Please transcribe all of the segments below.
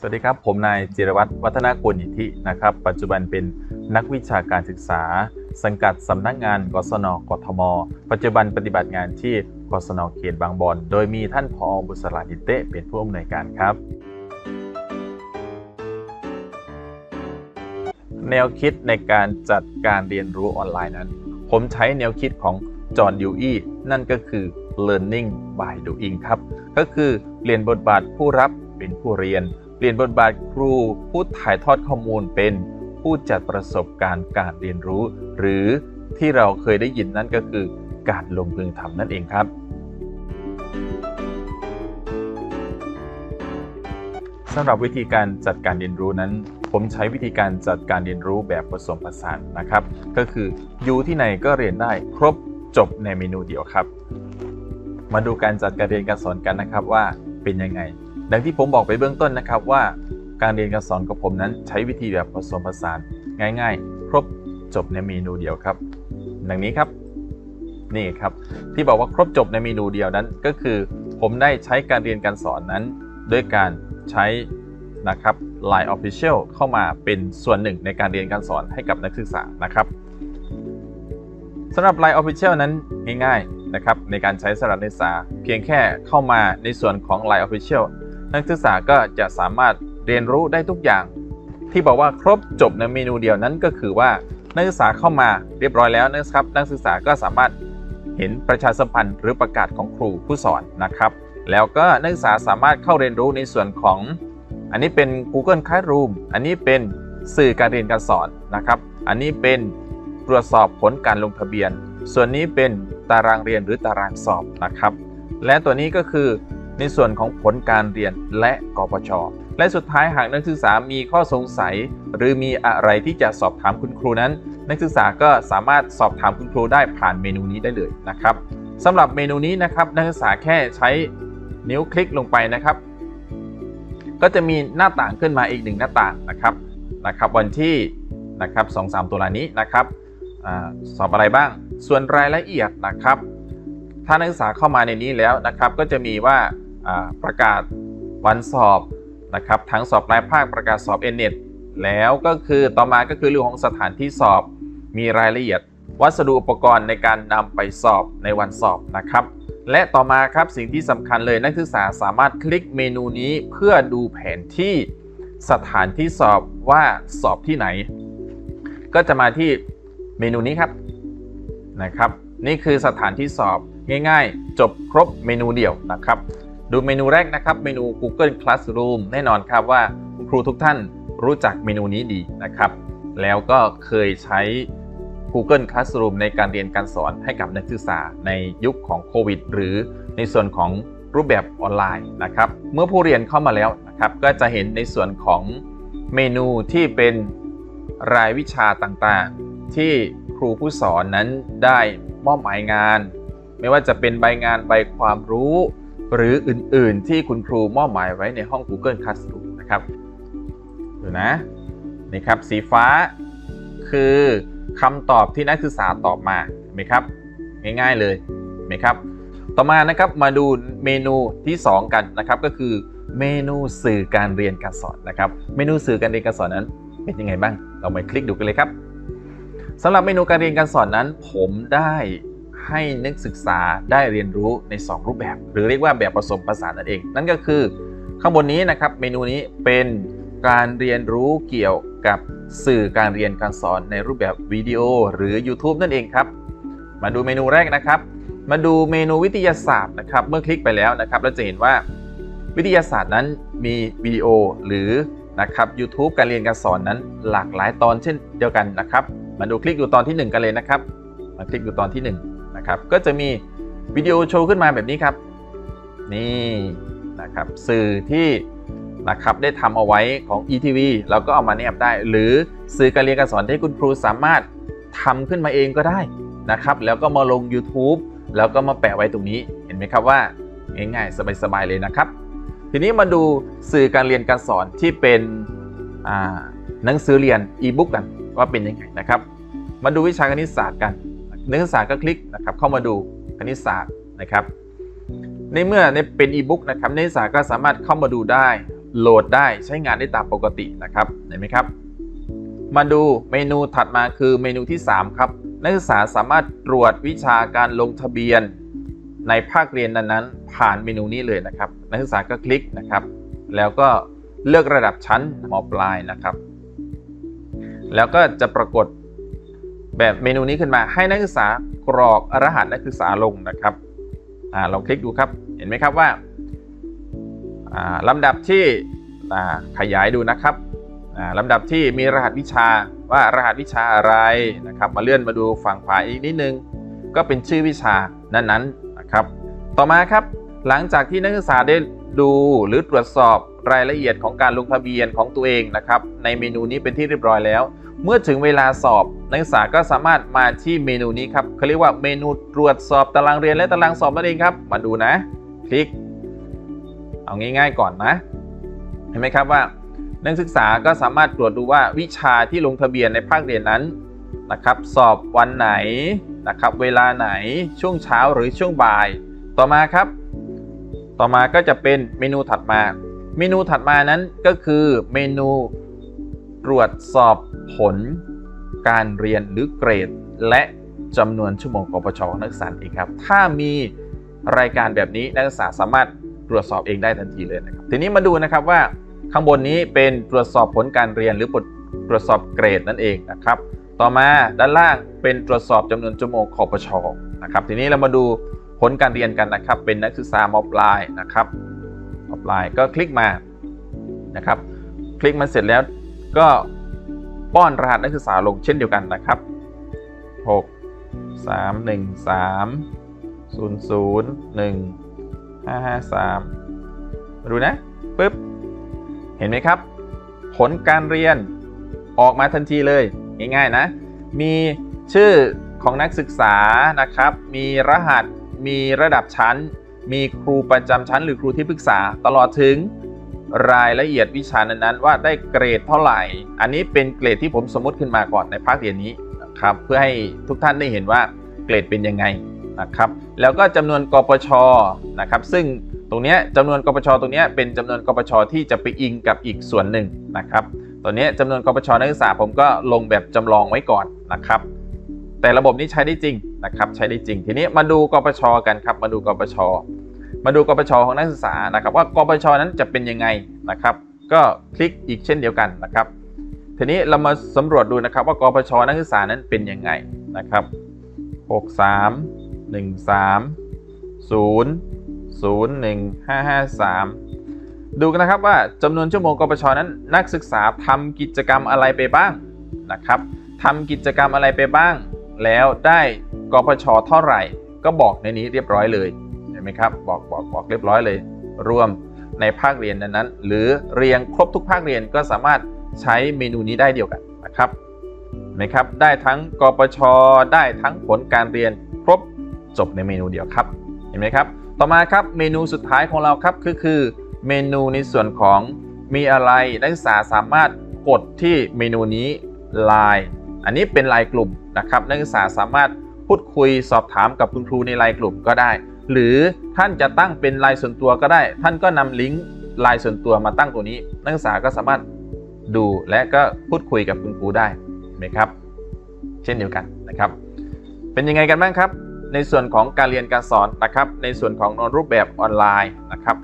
สวัสดีครับ ผมนายจิรวัตรวัฒนากุลอิทธินะครับ ปัจจุบันเป็นนักวิชาการศึกษา สังกัดสำนักงานกศนกทม ปัจจุบันปฏิบัติงานที่กศนเขตบางบอนโดยมีท่านพอบุษราดิเตะเป็นผู้อำนวยการครับ แนวคิดในการจัดการเรียนรู้ออนไลน์นั้น ผมใช้แนวคิดของจอห์นดิวอีนั่นก็คือ learning by doing ครับ ก็คือเปลี่ยนบทบาทผู้รับเป็นผู้เรียน เปลี่ยนบทบาทครูผู้ถ่ายทอดข้อมูลเป็นผู้จัดประสบการณ์การเรียนรู้ หรือที่เราเคยได้ยินนั่นก็คือการลงมือทำนั่นเองครับ สำหรับวิธีการจัดการเรียนรู้นั้น ผมใช้วิธีการจัดการเรียนรู้แบบผสมผสานนะครับ ก็คืออยู่ที่ไหนก็เรียนได้ครบจบในเมนูเดียวครับ มาดูการจัดการเรียนการสอนกันนะครับว่าเป็นยังไง ดังที่ผมบอกไปเบื้องต้นนะครับว่าการเรียนการสอนของผมนั้นใช้วิธีแบบผสมผสานง่าย ๆ ครบจบในเมนูเดียวครับ ดังนี้ครับ นี่ครับที่บอกว่าครบจบในเมนูเดียวนั้นก็คือ ผมได้ใช้การเรียนการสอนนั้น ด้วยการใช้นะครับ Line Official เข้ามาเป็นส่วนหนึ่งในการเรียนการสอนให้กับนักศึกษานะครับสำหรับ Line Official นั้นง่ายๆนะครับในการใช้สำหรับนักศึกษาเพียงแค่เข้ามาในส่วนของ Line Official นักศึกษาก็จะสามารถเรียนรู้ได้ทุกอย่าง ที่บอกว่าครบจบในเมนูเดียวนั้นก็คือว่านักศึกษาเข้ามาเรียบร้อยแล้วนะครับ นักศึกษาก็สามารถเห็นประชาสัมพันธ์หรือประกาศของครูผู้สอนนะครับ แล้วก็นักศึกษาสามารถเข้าเรียนรู้ในส่วนของ อันนี้เป็น Google Classroom อันนี้เป็นสื่อการเรียนการสอนนะครับ อันนี้เป็นตรวจสอบผลการลงทะเบียน ส่วนนี้เป็นตารางเรียนหรือตารางสอบนะครับ และตัวนี้ก็คือ ในส่วนของผลการเรียนและกปช และสุดท้ายหากนักศึกษามีข้อสงสัย หรือมีอะไรที่จะสอบถามคุณครูนั้น นักศึกษาก็สามารถสอบถามคุณครูได้ผ่านเมนูนี้ได้เลยนะครับสำหรับเมนูนี้นะครับนักศึกษาแค่ใช้นิ้วคลิกลงไปนะครับ ก็จะมีหน้าต่างขึ้นมาอีกหนึ่งหน้าต่างนะครับนะครับ วันที่นะครับสองสามตัวนี้นะครับอสอบอะไรบ้าง ส่วนรายละเอียดนะครับ ถ้านักศึกษาเข้ามาในนี้แล้วนะครับ ก็จะมีว่า ประกาศวันสอบนะครับทั้งสอบรายภาคประกาศสอบ n อ e t แล้วก็คือต่อมาก็คือเรื่องของสถานที่สอบมีรายละเอียด วัสดุอุปกรณ์ในการนำไปสอบในวันสอบนะครับ และต่อมาครับสิ่งที่สำคัญเลยนักศึกษาสามารถคลิกเมนูนี้เพื่อดูแผนที่สถานที่สอบว่าสอบที่ไหน ก็จะมาที่เมนูนี้ครับนะครับ นี่คือสถานที่สอบง่ายๆ จบครบเมนูเดียวนะครับ ดูเมนูแรกนะครับ เมนู Google Classroom แน่นอนครับว่าครูทุกท่านรู้จักเมนูนี้ดีนะครับ แล้วก็เคยใช้ Google Classroom ในการเรียนการสอนให้กับนักศึกษาในยุคของโควิด หรือในส่วนของรูปแบบออนไลน์นะครับ เมื่อผู้เรียนเข้ามาแล้วนะครับ ก็จะเห็นในส่วนของเมนูที่เป็นรายวิชาต่างๆ ที่ครูผู้สอนนั้นได้มอบหมายงาน ไม่ว่าจะเป็นใบงานใบความรู้ หรืออื่นๆ ที่คุณครูมอบหมายไว้ในห้อง Google Classroom นะครับดูนะนี่ครับสีฟ้าคือคำตอบที่นักศึกษาตอบมาเห็นไหมครับ ง่ายๆเลยเห็นไหมครับ ต่อมานะครับมาดูเมนูที่ 2 กันนะครับก็คือเมนูสื่อการเรียนการสอนนะครับ เมนูสื่อการเรียนการสอนนั้นเป็นยังไงบ้าง เรามาคลิกดูกันเลยครับสำหรับเมนูการเรียนการสอนนั้น ผมได้ ให้นักศึกษาได้เรียนรู้ใน 2 รูปแบบ หรือเรียกว่าแบบผสมผสานนั่นเอง นั่นก็คือ ข้างบนนี้นะครับเมนูนี้เป็นการเรียนรู้เกี่ยวกับสื่อการเรียนการสอนในรูปแบบวิดีโอหรือ YouTube นั่นเองครับ มาดูเมนูแรกนะครับ มาดูเมนูวิทยาศาสตร์นะครับ เมื่อคลิกไปแล้วนะครับเราจะเห็นว่าวิทยาศาสตร์นั้นมีวิดีโอหรือนะครับ YouTube การเรียนการสอนนั้นหลากหลายตอนเช่นเดียวกันนะครับ มาดูคลิกดูตอนที่ 1 กันเลยนะครับ มาคลิกดูตอนที่ 1 นะครับก็จะมีวิดีโอโชว์ขึ้นมาแบบนี้ครับ นี่นะครับสื่อที่นะครับได้ทำเอาไว้ของ ETV เราก็เอามาแนบได้ หรือสื่อการเรียนการสอนที่คุณครูสามารถทำขึ้นมาเองก็ได้นะครับแล้วก็มาลง YouTube แล้วก็มาแปะไว้ตรงนี้เห็นไหมครับว่าง่ายๆ สบายๆเลยนะครับ ทีนี้มาดูสื่อการเรียนการสอนที่เป็นหนังสือเรียนอีบุ๊กกันว่าเป็นยังไงนะครับ มาดูวิชาคณิตศาสตร์กัน นักศึกษาก็คลิกนะครับเข้ามาดูคณิตศาสตร์นะครับ ในเมื่อในเป็นอีบุ๊กนะครับนักศึกษาก็สามารถเข้ามาดูได้ โหลดได้ใช้งานได้ตามปกตินะครับเห็นไหมครับ มาดูเมนูถัดมาคือเมนูที่ 3 ครับ นักศึกษาสามารถตรวจวิชาการลงทะเบียน ในภาคเรียนนั้นๆ ผ่านเมนูนี้เลยนะครับ นักศึกษาก็คลิกนะครับ แล้วก็เลือกระดับชั้นมปลายนะครับ แล้วก็จะปรากฏ แบบเมนูนี้ขึ้นมาให้นักศึกษากรอกรหัสนักศึกษาลงนะครับอาลองคลิกดูครับ เห็นไหมครับว่าลำดับที่ขยายดูนะครับลำดับที่มีรหัสวิชาว่ารหัสวิชาอะไรนะครับ มาเลื่อนมาดูฝั่งขวาอีกนิดนึง ก็เป็นชื่อวิชานั้นๆนะครับ ต่อมาครับหลังจากที่นักศึกษาได้ดูหรือตรวจสอบ รายละเอียดของการลงทะเบียนของตัวเองนะครับ ในเมนูนี้เป็นที่เรียบร้อยแล้ว เมื่อถึงเวลาสอบ นักศึกษาก็สามารถมาที่เมนูนี้ครับเขาเรียกว่าเมนูตรวจสอบตารางเรียนและตารางสอบนั่นเองครับ มาดูนะ คลิก เอาง่ายๆก่อนนะ เห็นไหมครับว่า นักศึกษาก็สามารถตรวจดูว่าวิชาที่ลงทะเบียนในภาคเรียนนั้นนะครับ สอบวันไหนนะครับ เวลาไหนช่วงเช้าหรือช่วงบ่าย ต่อมาครับ ต่อมาก็จะเป็นเมนูถัดมา เมนูถัดมานั้นก็คือเมนูตรวจสอบผลการเรียนหรือเกรด และจำนวนชั่วโมงกปชของนักศึกษาเองครับ ถ้ามีรายการแบบนี้นักศึกษาสามารถตรวจสอบเองได้ทันทีเลยนะครับ ทีนี้มาดูนะครับว่าข้างบนนี้เป็นตรวจสอบผลการเรียนหรือตรวจสอบเกรดนั่นเองนะครับ ต่อมาด้านล่างเป็นตรวจสอบจำนวนชั่วโมงคอปชนะครับ ทีนี้เรามาดูผลการเรียนกันนะครับ เป็นนักศึกษามปลายนะครับ มปลายก็คลิกมานะครับ คลิกมาเสร็จแล้วก็ป้อนรหัสนักศึกษาลงเช่นเดียวกันนะครับ 6 3 1 3 0 0 1 5 5 3 มาดูนะปึ๊บ เห็นไหมครับ ผลการเรียนออกมาทันทีเลย ง่ายๆนะ มีชื่อของนักศึกษานะครับ มีรหัส มีระดับชั้น มีครูประจำชั้นหรือครูที่ปรึกษาตลอดถึงรายละเอียดวิชานั้นๆ ว่าได้เกรดเท่าไหร่ อันนี้เป็นเกรดที่ผมสมมติขึ้นมาก่อนในภาคเรียนนี้นะครับเพื่อให้ทุกท่านได้เห็นว่าเกรดเป็นยังไงนะครับแล้วก็จำนวนกปชนะครับซึ่งตรงนี้จำนวนกปชตรงนี้เป็นจำนวนกปชที่จะไปอิงกับอีกส่วนหนึ่งนะครับตัวนี้จำนวนกปชนักศึกษาผมก็ลงแบบจำลองไว้ก่อนนะครับแต่ระบบนี้ใช้ได้จริงนะครับใช้ได้จริง ทีนี้มาดูกปชกันครับมาดูกปช มาดูกปชของนักศึกษานะครับ ว่ากปชนั้นจะเป็นยังไงนะครับ ก็คลิกอีกเช่นเดียวกันนะครับ ทีนี้เรามาสำรวจดูนะครับ ว่ากปชนักศึกษานั้นเป็นยังไงนะครับ 63 13 0 0 1 5 5 3 ดูกันนะครับว่าจำนวนชั่วโมงกปชนั้นนักศึกษาทำกิจกรรมอะไรไปบ้างนะครับทำกิจกรรมอะไรไปบ้าง แล้วได้กปชเท่าไหร่ ก็บอกในนี้เรียบร้อยเลย ห็นไหมครับบอกบอกบอกเรียบร้อยเลย รวมในภาคเรียนนั้น หรือเรียงครบทุกภาคเรียนก็สามารถใช้เมนูนี้ได้เดียวกันนะครับเห็นไหมครับได้ทั้งกปชได้ทั้งผลการเรียนครบจบในเมนูเดียวครับเห็นไหมครับ ต่อมาครับเมนูสุดท้ายของเราครับก็คือเมนูในส่วนของมีอะไรนักศึกษาสามารถกดที่เมนูนี้ Line อันนี้เป็นไลน์กลุ่มนะครับนักศึกษาสามารถพูดคุยสอบถามกับคุณครูในไลน์กลุ่มก็ได้ หรือท่านจะตั้งเป็นลน์ส่วนตัวก็ได้ ท่านก็นำลิงก์ลน์ส่วนตัวมาตั้งตัวนี้ นักศึกษาก็สามารถดูและก็พูดคุยกับคุณครูได้ไหมครับ เช่นเดียวกันนะครับ เป็นยังไงกันบ้างครับ ในส่วนของการเรียนการสอนนะครับ ในส่วนของรูปแบบออนไลน์นะครับ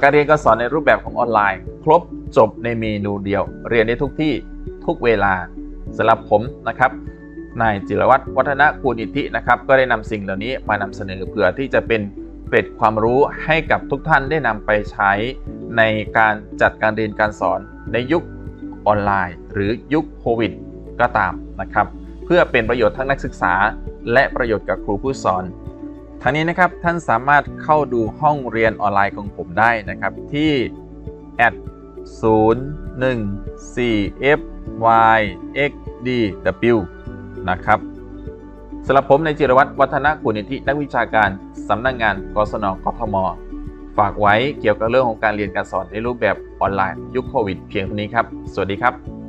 การเรียนการสอนในรูปแบบของออนไลน์ ครบจบในเมนูเดียว เรียนได้ทุกที่ทุกเวลาสำหรับผมนะครับ นายจิรวัตรวัฒนกูลอิทธินะครับก็ได้นำสิ่งเหล่านี้มานำเสนอเพื่อที่จะเป็นเกร็ดความรู้ให้กับทุกท่านได้นำไปใช้ในการจัดการเรียนการสอนในยุคออนไลน์ หรือยุคโควิดก็ตามนะครับ เพื่อเป็นประโยชน์ทั้งนักศึกษา และประโยชน์กับครูผู้สอนทั้งนี้นะครับท่านสามารถเข้าดูห้องเรียนออนไลน์ของผมได้นะครับที่0 1 4 f y x d w นะครับสำหรับผมในจิรวัตรวัฒนกุณิธินักวิชาการสำนักงงานกศนกทม ฝากไว้เกี่ยวกับเรื่องของการเรียนการสอนในรูปแบบออนไลน์ยุคโควิดเพียงเท่านี้ครับ สวัสดีครับ